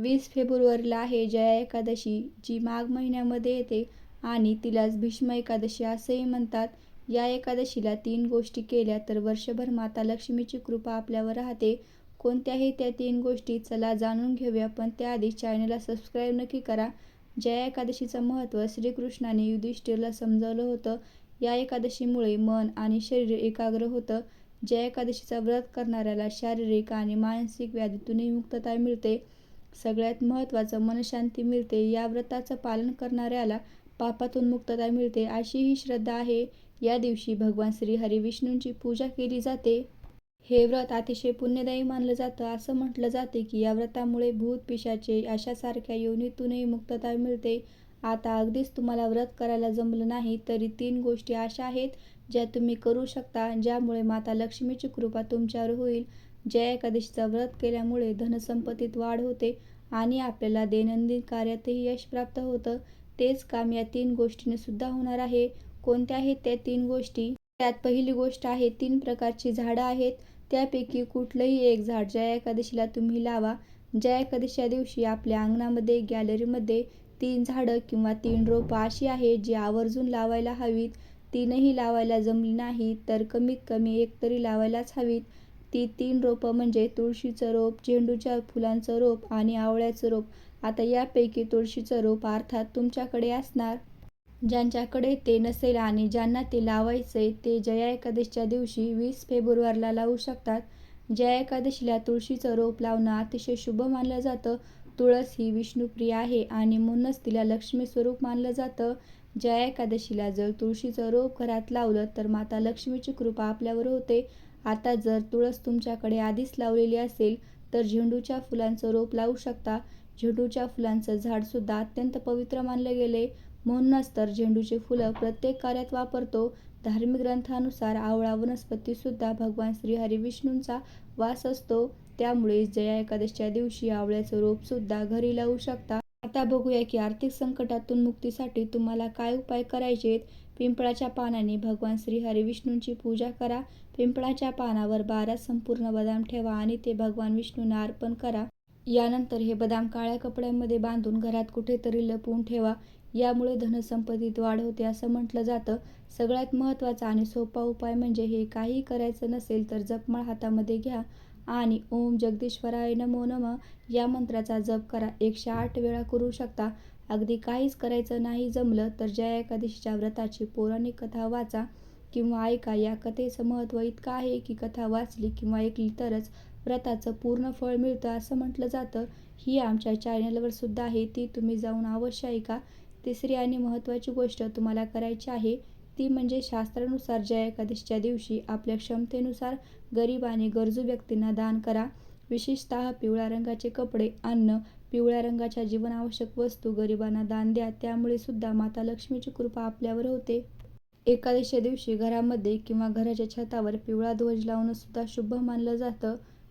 वीस फेब्रुवारीला आहे जया एकादशी जी माघ महिन्यामध्ये येते आणि तिलाच भीष्म एकादशी असेही म्हणतात. या एकादशीला तीन गोष्टी केल्या तर वर्षभर माता लक्ष्मीची कृपा आपल्यावर राहते. कोणत्याही त्या तीन गोष्टी चला जाणून घेऊया पण त्याआधी चॅनलला सबस्क्राईब नक्की करा. जया एकादशीचं महत्त्व श्रीकृष्णाने युधिष्ठिरला समजावलं होतं. या एकादशीमुळे मन आणि शरीर एकाग्र होतं. जया एकादशीचा व्रत करणाऱ्याला शारीरिक आणि मानसिक व्याधीतूनही मुक्तता मिळते. सगळ्यात महत्त्वाचं मनःशांती मिळते. या व्रताचं पालन करणाऱ्याला पापातून मुक्तता मिळते अशी ही श्रद्धा आहे. या दिवशी भगवान श्री हरिविष्णूंची पूजा केली जाते. हे व्रत अतिशय पुण्यदायी मानलं जातं. असं म्हटलं जाते की या व्रतामुळे भूत, पिशाचे अशासारख्या योनीतूनही मुक्तता मिळते. आता अगदीच तुम्हाला व्रत करायला जमलं नाही तरी तीन गोष्टी अशा आहेत ज्या तुम्ही करू शकता ज्यामुळे माता लक्ष्मीची कृपा तुमच्यावर होईल. जया एकादशीचं व्रत केल्यामुळे धनसंपत्तीत वाढ होते आणि आपल्याला दैनंदिन कार्यातही यश प्राप्त होतं. तेच काम या तीन गोष्टीने सुद्धा होणार आहे. कोणत्या आहेत त्या तीन गोष्टी? त्यात पहिली गोष्ट आहे तीन प्रकारची झाडं आहेत. त्यापैकी कुठलंही एक झाड जया एकादशीला तुम्ही लावा. जया एकादशीच्या दिवशी आपल्या अंगणामध्ये, गॅलरीमध्ये तीन झाडं किंवा तीन रोपं अशी आहेत जी आवर्जून लावायला हवीत. तीनही लावायला जमली नाही तर कमीत कमी एक तरी लावायलाच हवीत. ती तीन रोपं म्हणजे तुळशीचं रोप, झेंडूच्या फुलांचं रोप आणि आवळ्याचं रोप. आता यापैकी तुळशीचं रोप अर्थात तुमच्याकडे असणार. ज्यांच्याकडे ते नसेल आणि ज्यांना ते लावायचंय ते जया एकादशीच्या दिवशी वीस फेब्रुवारीला लावू शकतात. जया एकादशीला तुळशीचं रोप लावणं अतिशय शुभ मानलं जातं. तुळस ही विष्णुप्रिय आहे आणि म्हणूनच तिला लक्ष्मी स्वरूप मानलं जातं. जया एकादशीला जर तुळशीचं रोप घरात लावलं तर माता लक्ष्मीची कृपा आपल्यावर होते. आता जर तुळस तुमच्याकडे आधीच लावलेली असेल तर झेंडूच्या फुलांचं रोप लावू शकता. झेंडूच्या फुलांचं झाडसुद्धा अत्यंत पवित्र मानले गेले म्हणूनच तर झेंडूचे फुलं प्रत्येक कार्यात वापरतो. धार्मिक ग्रंथानुसार आवळा वनस्पतीसुद्धा भगवान श्रीहरी विष्णूंचा वास असतो. त्यामुळे जया एकादशीच्या दिवशी आवळ्याचं रोपसुद्धा घरी लावू शकता. आता बघूया की आर्थिक संकटातून मुक्तीसाठी तुम्हाला काय उपाय करायचेत. पिंपळाच्या पानाने भगवान श्री विष्णूंची पूजा करा. पिंपळाच्या पानावर बारा संपूर्ण बदाम ठेवा आणि ते भगवान विष्णूंना अर्पण करा. यानंतर हे बदाम काळ्या कपड्यांमध्ये बांधून घरात कुठेतरी लपवून ठेवा. यामुळे धनसंपत्तीत वाढ होते असं म्हटलं जातं. सगळ्यात महत्त्वाचा आणि सोपा उपाय म्हणजे हे काही करायचं नसेल तर जपमाळ हातामध्ये घ्या आणि ओम जगदीश्वराय नमो नम या मंत्राचा जप करा. एकशे आठ वेळा करू शकता. अगदी काहीच करायचं नाही जमलं तर जया एकादशीच्या व्रताची पौराणिक कथा वाचा किंवा ऐका. या कथेचं महत्त्व इतकं आहे की कथा वाचली किंवा ऐकली तरच व्रताचं पूर्ण फळ मिळतं असं म्हटलं जातं. ही आमच्या चॅनलवरसुद्धा आहे ती तुम्ही जाऊन अवश्य ऐका. तिसरी आणि महत्त्वाची गोष्ट तुम्हाला करायची आहे ती म्हणजे शास्त्रानुसार जया एकादशीच्या दिवशी आपल्या क्षमतेनुसार गरीब आणि गरजू व्यक्तींना दान करा. विशेषतः पिवळ्या रंगाचे कपडे, अन्न, पिवळ्या रंगाच्या जीवनावश्यक वस्तू गरिबांना दान द्या. त्यामुळे सुद्धा माता लक्ष्मीची कृपा आपल्यावर होते. एकादशीच्या दिवशी घरामध्ये किंवा घराच्या छतावर पिवळा ध्वज लावणं सुद्धा शुभ मानलं जातं.